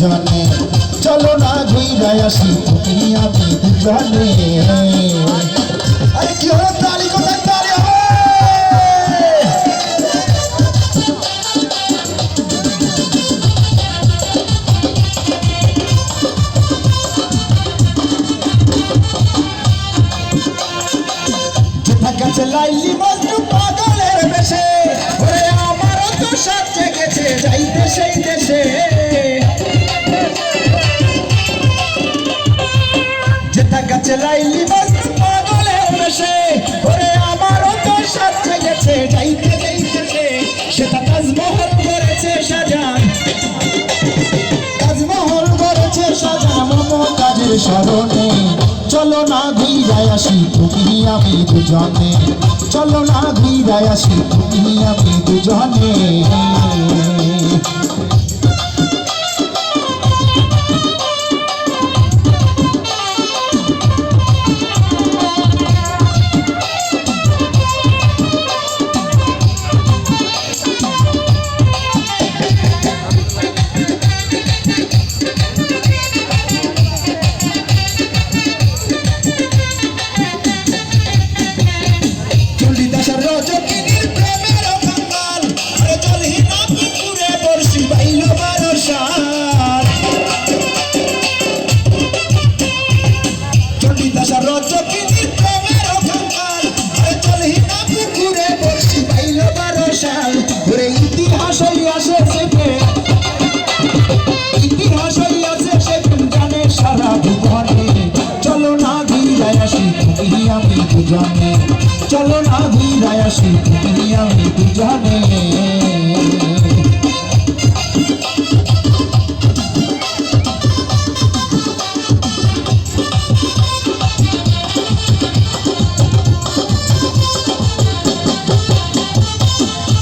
দুজনে চলো না ঘুরে আসি আমি দুজনে আরে কি হলো, তালি কোথায় তো যাইতে সেই দেশে। যেটা কাছে লাইলি মজনু পাগলের বেশে, ওরে আমারও তো সাথ জেগেছে যাইতে সেই দেশে সেটা তাজমহল করেছে সাজান। তাজমহল করেছে সাজান মমতাজের স্মরণে। চলো না ঘুরে আসি তুমি আমি দুজনে। চলো না ঘুরে আসি তুমি আমি দুজনে। তুমি আমি দুজনে চলো না ঘিরে আসি তুমি আমি দুজনে